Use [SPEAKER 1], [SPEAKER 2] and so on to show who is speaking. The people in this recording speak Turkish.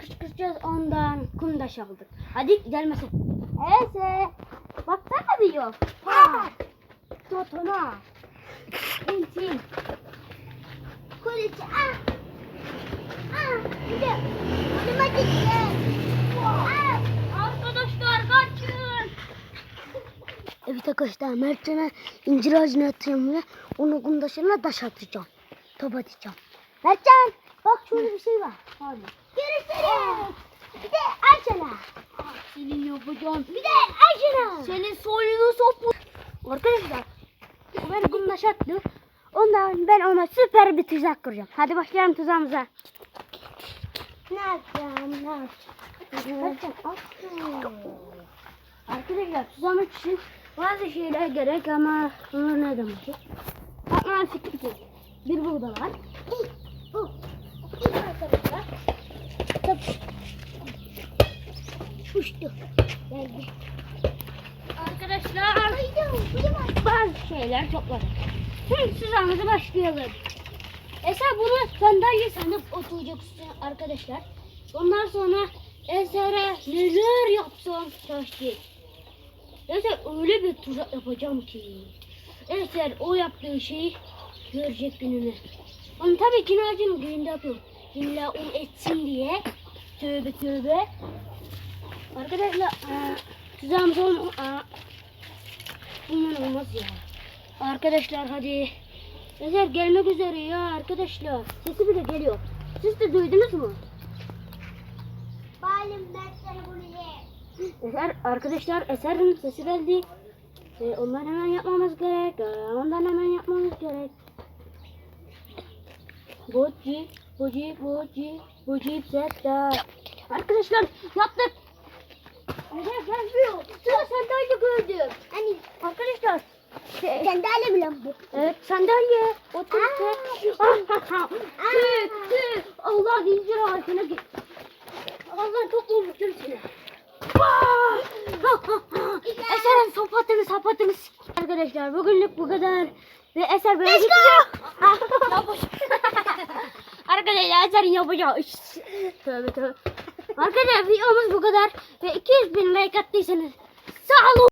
[SPEAKER 1] kışkırtacağız ondan kundaş aldık. Hadi mesela. Ese. Baksana bir yok. Ha. Totona. Tintin. Kuliçi. Ah. Ah. Bir de. Gitti. Ah. Arkadaşlar kaçın. Evet arkadaşlar Mertcan'a incir ağacına atacağım ve onu kundaşına taş atacağım. Top atacağım. Mertcan bak şöyle bir şey var. Hadi. Görüşürüz. Bir de Ayşen'a. Senin yapacağım. Bir de Ayşen'a. Senin soyunu sopu. Arkadaşlar o beni kundaş attı. Ondan ben ona süper bir tuzak kuracağım. Hadi başlayalım tuzağımıza. Ne yapacağım? Ne yapacağım? Aferin. Arkadaşlar tuzlamak için bazı şeyler gerek ama bunlar ne demek? Aklıma fikir geliyor. Bir burada var. Bu. İki arkadaşlar. Top. Uçtu. Geldi. Arkadaşlar bazı şeyler topladık. Şimdi tuzağımıza başlayalım. Eser bunu sandalye sanıp oturacaksın arkadaşlar. Ondan sonra Eser'e neler yapsam şaşkın. Eser öyle bir tuzak yapacağım ki. Eser o yaptığı şeyi görecek gününü. Onu tabii cinacın gününde yapıyorum. İlla o etsin diye. Tövbe tövbe. Arkadaşlar tuzağımız olma. Aa, bundan olmaz ya. Arkadaşlar hadi. Eser gelmek üzere ya arkadaşlar. Sesi bile geliyor. Siz de duydunuz mu?
[SPEAKER 2] Balim dersleri bunu ye.
[SPEAKER 1] Eser, arkadaşlar Eser'in sesi geldi. Ee, ondan hemen yapmamız gerek. Ee, ondan hemen yapmamız gerek. Boci, boci, boci, boci sesler. Arkadaşlar yaptık. Eser gelmiyor. Sıra sandalye gördüm.
[SPEAKER 2] Hani
[SPEAKER 1] Arkadaşlar. Şey,
[SPEAKER 2] sandalye mi lan bu?
[SPEAKER 1] evet sandalye. Otur.
[SPEAKER 2] Aa,
[SPEAKER 1] Tüh, tüh. Allah zincir ağacına git. Allah çok vurmuştur seni. Eser'in sopatını sapatını Arkadaşlar bugünlük bu kadar. Ve Eser böyle
[SPEAKER 2] Let's
[SPEAKER 1] gidecek. Arkadaşlar Eser'in yapacağı. Tövbe tövbe. Arkadaşlar videomuz bu kadar. Ve 200 bin like attıysanız sağ olun.